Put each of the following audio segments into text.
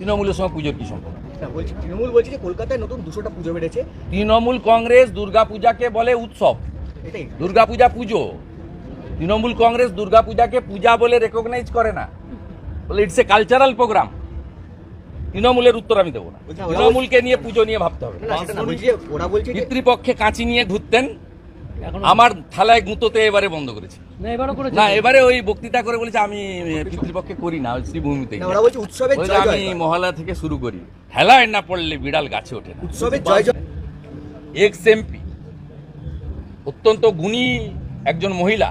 তৃণমূলের সঙ্গে পুজোর কি সম্পর্ক? বলছি তৃণমূল বলছে যে কলকাতায় নতুন দুশোটা পুজো বেড়েছে। তৃণমূল কংগ্রেস দুর্গাপূজাকে বলে উৎসব। এটাই দুর্গাপূজা পুজো। তৃণমূল কংগ্রেস দুর্গাপূজাকে পূজা বলে রেকগনাইজ করে না। বলে ইটস এ কালচারাল প্রোগ্রাম তৃণমূলের উত্তর আমি দেবো না। তৃণমূলকে নিয়ে পুজো নিয়ে ভাবতে হবে। পিতৃপক্ষে কাঁচি নিয়ে ঘুরতেন আমার থালায় গুঁতোতে এবারে বন্ধ করেছে। না এবারও করেছে না এবারে ওই বক্তৃতা করে বলেছে আমি পিতৃপক্ষে করি না ওই শ্রীভূমিতে না, ওরা উৎসবের আমি জয়। মহালয়া থেকে শুরু করি। হেলায় না পড়লে বিড়াল গাছে ওঠে না। উৎসবের জয় জয়। এক্স এমপি অত্যন্ত গুণী একজন মহিলা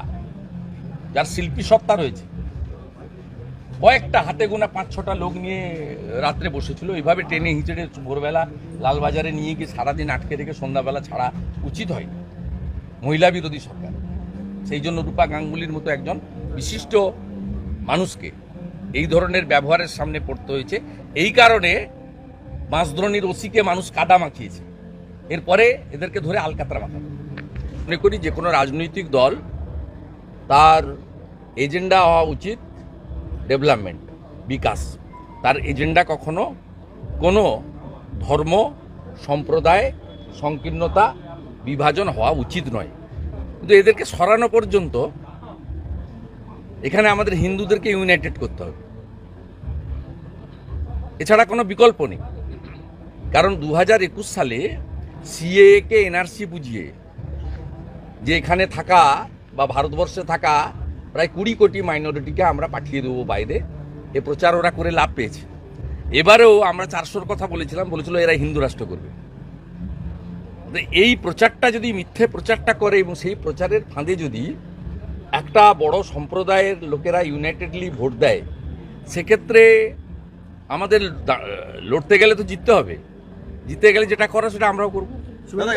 যার শিল্পী সত্তা রয়েছে। কয়েকটা হাতে গোনা পাঁচ ছটা লোক নিয়ে রাত্রে বসেছিল। এইভাবে ট্রেনে হিঁচড়ে ভোরবেলা লালবাজারে নিয়ে গিয়ে সারাদিন আটকে রেখে সন্ধ্যাবেলা ছাড়া উচিত হয় মহিলা বিরোধী সরকার। সেই জন্য রূপা গাঙ্গুলির মতো একজন বিশিষ্ট মানুষকে এই ধরনের ব্যবহারের সামনে পড়তে হয়েছে। এই কারণে মাছধরণীর ওসিকে মানুষ কাদা মাখিয়েছে। এরপরে এদেরকে ধরে আলকাতরা মাখাবে। মনে করি যে কোনো রাজনৈতিক দল তার এজেন্ডা হওয়া উচিত ডেভেলপমেন্ট, বিকাশ। তার এজেন্ডা কখনো কোনো ধর্ম, সম্প্রদায়, সংকীর্ণতা বিভাজন হওয়া উচিত নয়। কিন্তু এদেরকে সরানো পর্যন্ত এখানে আমাদের হিন্দুদেরকে ইউনাইটেড করতে হবে। এছাড়া কোনো বিকল্প নেই। কারণ দু হাজার একুশ সালে সিএকে এনআরসি বুঝিয়ে যে এখানে থাকা বা ভারতবর্ষে থাকা প্রায় কুড়ি কোটি মাইনরিটিকে আমরা পাঠিয়ে দেবো বাইরে এ প্রচার ওরা করে লাভ পেয়েছে। এবারেও আমরা চারশোর কথা বলেছিলাম, বলেছিল এরা হিন্দু রাষ্ট্র করবে। এই প্রচারটা যদি মিথ্যে প্রচারটা করে এবং সেই প্রচারের ফাঁদে যদি একটা বড় সম্প্রদায়ের লোকেরা ইউনাইটেডলি ভোট দেয় সেক্ষেত্রে আমাদের লড়তে গেলে তো জিততে হবে। জিততে গেলে যেটা করা সেটা আমরাও করব।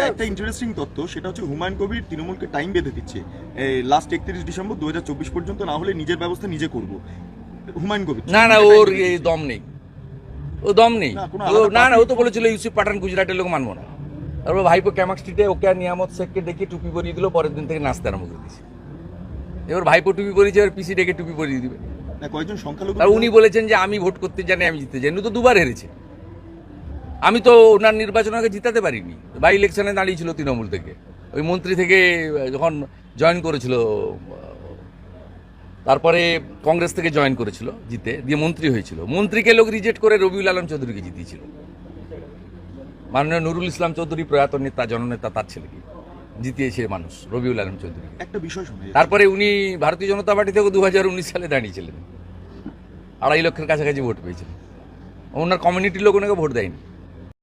একটা ইন্টারেস্টিং তথ্য সেটা হচ্ছে হুমায়ুন কবির তৃণমূলকে টাইম বেঁধে দিচ্ছে। লাস্ট একত্রিশ ডিসেম্বর দু হাজার চব্বিশ পর্যন্ত না হলে নিজের ব্যবস্থা নিজে করব। হুমায়ুন কবির না না ওর দম নেই। ও দম নেই। না না ও তো বলেছিল ইউসুফ পাঠান গুজরাটের লোক মানবো না। তারপর ভাইপো ক্যামাক স্ট্রিটে ওকে আর নিয়ামত শেখকে ডেকে টুপি পরিয়ে দিল পরের দিন থেকে নাচতে আরম্ভ করে দিয়েছে। এবার ভাইপো টুপি পরিয়েছে এবার পিসি ডেকে টুপি পরিয়ে দিবে। কয়েকজন সংখ্যালঘু আর উনি বলেছেন যে আমি ভোট করতে জানি আমি জিততে জানি। তো দুবার হেরেছে। আমি তো ওনার নির্বাচন আগে জিতাতে পারিনি। বাই ইলেকশনে দাঁড়িয়েছিল তৃণমূল থেকে। ওই মন্ত্রী থেকে যখন জয়েন করেছিল তারপরে কংগ্রেস থেকে জয়েন করেছিল জিতে দিয়ে মন্ত্রী হয়েছিল। মন্ত্রীকে লোক রিজেক্ট করে রবিউল আলম চৌধুরীকে জিতিয়েছিল। মাননীয় নুরুল ইসলাম চৌধুরী প্রয়াত নেতা জননেতা তার ছেলেকে জিতিয়েছে মানুষ রবিউল আলম চৌধুরী। একটা বিষয় শুনে তারপরে উনি ভারতীয় জনতা পার্টি থেকে দু হাজার উনিশ সালে দাঁড়িয়েছিলেন। আড়াই লক্ষের কাছাকাছি ভোট পেয়েছিলেন। ওনার কমিউনিটির লোক ওনাকে ভোট দেয়নি।